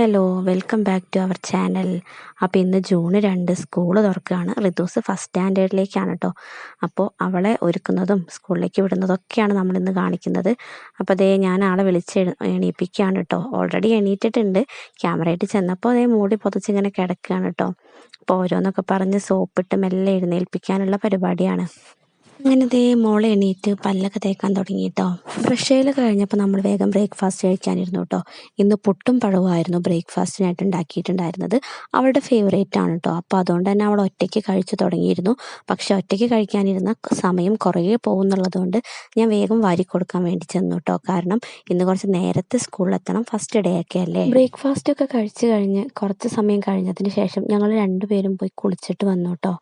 Hello welcome back to our channel. അപ്പോൾ ഇന്ന് June രണ്ട് സ്കൂൾ തുറക്കുകയാണ്. റിതൂസ് ഫസ്റ്റ് സ്റ്റാൻഡേർഡിലേക്കാണ് കേട്ടോ അപ്പോൾ അവളെ ഒരുക്കുന്നതും സ്കൂളിലേക്ക് വിടുന്നതൊക്കെയാണ് നമ്മളിന്ന് കാണിക്കുന്നത്. അപ്പോൾ അതേ ഞാൻ ആളെ വിളിച്ച് എണീപ്പിക്കുകയാണ് കേട്ടോ ഓൾറെഡി എണീറ്റിട്ടുണ്ട്. ക്യാമറയായിട്ട് ചെന്നപ്പോൾ അതേ മൂടി പുതച്ചിങ്ങനെ കിടക്കുകയാണ് കേട്ടോ അപ്പോൾ ഓരോന്നൊക്കെ പറഞ്ഞ് സോപ്പിട്ട് മെല്ലെ എഴുന്നേൽപ്പിക്കാനുള്ള പരിപാടിയാണ്. അങ്ങനെ ദേ മോളെ എണീറ്റ് പല്ലൊക്കെ തേക്കാൻ തുടങ്ങി കേട്ടോ ബ്രഷയിൽ കഴിഞ്ഞപ്പോൾ നമ്മൾ വേഗം ബ്രേക്ക്ഫാസ്റ്റ് കഴിക്കാനിരുന്നു കേട്ടോ ഇന്ന് പുട്ടും പഴവുമായിരുന്നു ബ്രേക്ക്ഫാസ്റ്റിനായിട്ട് ഉണ്ടാക്കിയിട്ടുണ്ടായിരുന്നത്. അവളുടെ ഫേവറേറ്റ് ആണ് കേട്ടോ അപ്പോൾ അതുകൊണ്ട് തന്നെ അവൾ ഒറ്റയ്ക്ക് കഴിച്ചു തുടങ്ങിയിരുന്നു. പക്ഷെ ഒറ്റയ്ക്ക് കഴിക്കാനിരുന്ന സമയം കുറേ പോകുന്നുള്ളത് കൊണ്ട് ഞാൻ വേഗം വാരി കൊടുക്കാൻ വേണ്ടി ചെന്നു കേട്ടോ കാരണം ഇന്ന് കുറച്ച് നേരത്തെ സ്കൂളിലെത്തണം. ഫസ്റ്റ് ഡേ ഒക്കെ അല്ലേ? ബ്രേക്ക്ഫാസ്റ്റ് ഒക്കെ കഴിച്ചു കഴിഞ്ഞ് കുറച്ച് സമയം കഴിഞ്ഞതിന് ശേഷം ഞങ്ങൾ രണ്ടുപേരും പോയി കുളിച്ചിട്ട് വന്നു കേട്ടോ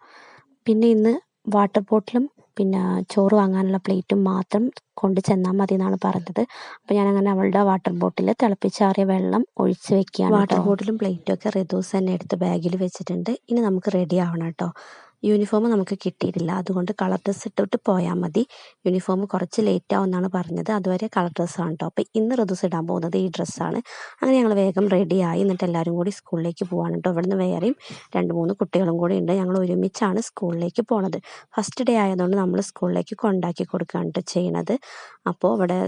പിന്നെ ഇന്ന് വാട്ടർ ബോട്ടിലും പിന്നെ ചോറ് വാങ്ങാനുള്ള പ്ലേറ്റും മാത്രം കൊണ്ട് ചെന്നാൽ മതി എന്നാണ് പറഞ്ഞത്. അപ്പോൾ അങ്ങനെ അവളുടെ വാട്ടർ ബോട്ടിൽ തിളപ്പിച്ചാറിയ വെള്ളം ഒഴിച്ച് വെക്കുകയാണ് വാട്ടർ ബോട്ടിലും പ്ലേറ്റും ഒക്കെ റെദൂസ് തന്നെ എടുത്ത് ബാഗിൽ വെച്ചിട്ടുണ്ട്. ഇനി നമുക്ക് റെഡി ആവണം കേട്ടോ യൂണിഫോം നമുക്ക് കിട്ടിയിട്ടില്ല. അതുകൊണ്ട് കളർ ഡ്രസ്സ് ഇട്ടിട്ട് പോയാൽ മതി. യൂണിഫോം കുറച്ച് ലേറ്റ് ആവുമെന്നാണ് പറഞ്ഞത്. അതുവരെ കളർ ഡ്രസ്സാണ് കേട്ടോ അപ്പോൾ ഇന്ന് റെദൂസ് ഇടാൻ പോകുന്നത് ഈ ഡ്രസ്സാണ് അങ്ങനെ ഞങ്ങൾ വേഗം റെഡിയായി എന്നിട്ട് എല്ലാവരും കൂടി സ്കൂളിലേക്ക് പോവാണ് കേട്ടോ ഇവിടുന്ന് വേറെയും രണ്ട് മൂന്ന് കുട്ടികളും കൂടി ഉണ്ട്. ഞങ്ങൾ ഒരുമിച്ചാണ് സ്കൂളിലേക്ക് പോണത്. ഫസ്റ്റ് ഡേ ആയതുകൊണ്ട് നമ്മൾ സ്കൂളിലേക്ക് കൊണ്ടാക്കി കൊടുക്കുകയാണ് ചെയ്യണത്. അപ്പോൾ ഇവിടെ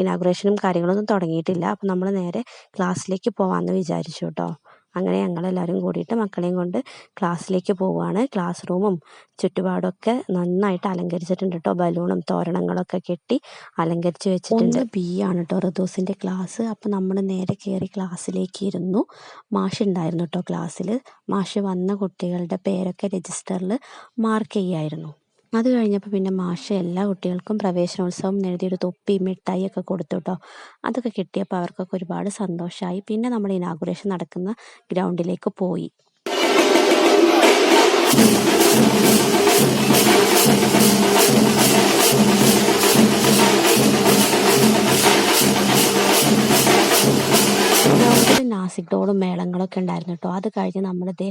ഇനാഗുറേഷനും കാര്യങ്ങളൊന്നും തുടങ്ങിയിട്ടില്ല. അപ്പോൾ നമ്മൾ നേരെ ക്ലാസ്സിലേക്ക് പോകാമെന്ന് വിചാരിച്ചു കേട്ടോ അങ്ങനെ ഞങ്ങളെല്ലാവരും കൂടിയിട്ട് മക്കളെയും കൊണ്ട് ക്ലാസ്സിലേക്ക് പോവുകയാണ് ക്ലാസ് റൂമും ചുറ്റുപാടൊക്കെ നന്നായിട്ട് അലങ്കരിച്ചിട്ടുണ്ട് കേട്ടോ ബലൂണും തോരണങ്ങളൊക്കെ കെട്ടി അലങ്കരിച്ച് വെച്ചിട്ടുണ്ട്. ബി ആണ് കേട്ടോ റദൂസിന്റെ ക്ലാസ്. അപ്പോൾ നമ്മൾ നേരെ കയറി ക്ലാസ്സിലേക്ക് ഇരുന്നു. മാഷ് ഉണ്ടായിരുന്നു കേട്ടോ ക്ലാസ്സിൽ മാഷ് വന്ന കുട്ടികളുടെ പേരൊക്കെ രജിസ്റ്ററിൽ മാർക്ക് ചെയ്യായിരുന്നു. അത് കഴിഞ്ഞപ്പോൾ പിന്നെ മാഷ എല്ലാ കുട്ടികൾക്കും പ്രവേശനോത്സവം എഴുതിയൊരു തൊപ്പി മിഠായി ഒക്കെ കൊടുത്തു കേട്ടോ അതൊക്കെ കിട്ടിയപ്പോൾ അവർക്കൊക്കെ ഒരുപാട് സന്തോഷമായി പിന്നെ നമ്മൾ ഇനാഗുറേഷൻ നടക്കുന്ന ഗ്രൗണ്ടിലേക്ക് പോയി. നാസിക് ഡോളും മേളങ്ങളൊക്കെ ഉണ്ടായിരുന്നു കേട്ടോ അത് കഴിഞ്ഞ് നമ്മളിതേ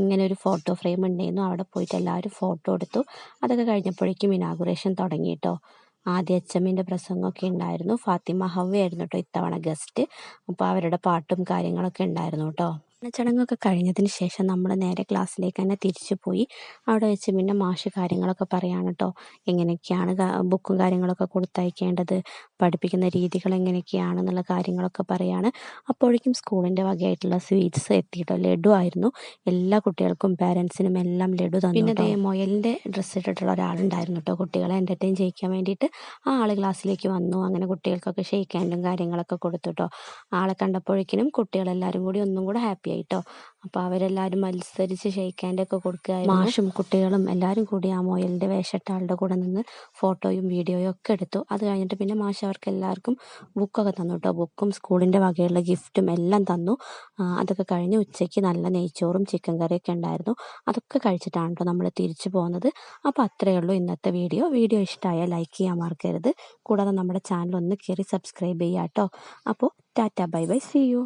ഇങ്ങനെ ഒരു ഫോട്ടോ ഫ്രെയിം ഉണ്ടായിരുന്നു. അവിടെ പോയിട്ട് എല്ലാവരും ഫോട്ടോ എടുത്തു. അതൊക്കെ കഴിഞ്ഞപ്പോഴേക്കും ഇനാഗുറേഷൻ തുടങ്ങി കേട്ടോ ആദ്യ അച്ചമ്മിന്റെ പ്രസംഗമൊക്കെ ഉണ്ടായിരുന്നു. ഫാത്തിമ ഹവ്വയായിരുന്നു കേട്ടോ ഇത്തവണ ഗസ്റ്റ് അപ്പോൾ അവരുടെ പാട്ടും കാര്യങ്ങളൊക്കെ ഉണ്ടായിരുന്നു കേട്ടോ ചടങ്ങൊക്കെ കഴിഞ്ഞതിന് ശേഷം നമ്മൾ നേരെ ക്ലാസ്സിലേക്ക് തന്നെ തിരിച്ചു പോയി. അവിടെ വെച്ച് പിന്നെ മാഷ് കാര്യങ്ങളൊക്കെ പറയാണ് കേട്ടോ എങ്ങനെയൊക്കെയാണ് ബുക്കും കാര്യങ്ങളൊക്കെ കൊടുത്തയക്കേണ്ടത്? പഠിപ്പിക്കുന്ന രീതികൾ എങ്ങനെയൊക്കെയാണെന്നുള്ള കാര്യങ്ങളൊക്കെ പറയാണ്. അപ്പോഴേക്കും സ്കൂളിന്റെ വകയായിട്ടുള്ള സ്വീറ്റ്സ് എത്തിയിട്ടോ? ലഡു ആയിരുന്നു. എല്ലാ കുട്ടികൾക്കും പാരൻസിനും എല്ലാം ലഡു തന്നു പിന്നെ ദേ മൊയലിന്റെ ഡ്രസ്സ് ഇട്ടിട്ടുള്ള ഒരാളുണ്ടായിരുന്നു കേട്ടോ കുട്ടികളെ. എന്റർടൈൻ ചെയ്യിക്കാൻ വേണ്ടിയിട്ട് ആ ആൾ ക്ലാസ്സിലേക്ക് വന്നു. അങ്ങനെ കുട്ടികൾക്കൊക്കെ ഷെയ്ക്ക് ഹാൻഡും കാര്യങ്ങളൊക്കെ കൊടുത്തു കേട്ടോ. ആളെ കണ്ടപ്പോഴേക്കിനും കുട്ടികളെല്ലാവരും കൂടി ഒന്നും കൂടെ ഹാപ്പി ആയിട്ടോ അപ്പോൾ അവരെല്ലാവരും മത്സരിച്ച് ഷെയ്ക്ക് ഹാൻഡൊക്കെ കൊടുക്കുകയായിരുന്നു. മാഷും കുട്ടികളും എല്ലാരും കൂടി ആ മോയലിന്റെ വേഷട്ടാളുടെ കൂടെ നിന്ന് ഫോട്ടോയും വീഡിയോയും ഒക്കെ എടുത്തു. അത് കഴിഞ്ഞിട്ട് പിന്നെ മാഷ് അവർക്ക് എല്ലാവർക്കും ബുക്കൊക്കെ തന്നു കേട്ടോ. ബുക്കും സ്കൂളിന്റെ വകയുള്ള ഗിഫ്റ്റും എല്ലാം തന്നു. അതൊക്കെ കഴിഞ്ഞ് ഉച്ചയ്ക്ക് നല്ല നെയ്ച്ചോറും ചിക്കൻ കറിയൊക്കെ ഉണ്ടായിരുന്നു. അതൊക്കെ കഴിച്ചിട്ടാണ് കേട്ടോ നമ്മൾ തിരിച്ചു പോകുന്നത്. അപ്പോൾ അത്രയേ ഉള്ളൂ ഇന്നത്തെ വീഡിയോ. വീഡിയോ ഇഷ്ടമായാൽ ലൈക്ക് ചെയ്യാൻ മറക്കരുത്. കൂടാതെ നമ്മുടെ ചാനൽ ഒന്ന് കയറി സബ്സ്ക്രൈബ് ചെയ്യാം കേട്ടോ. അപ്പോൾ tata bye bye see you.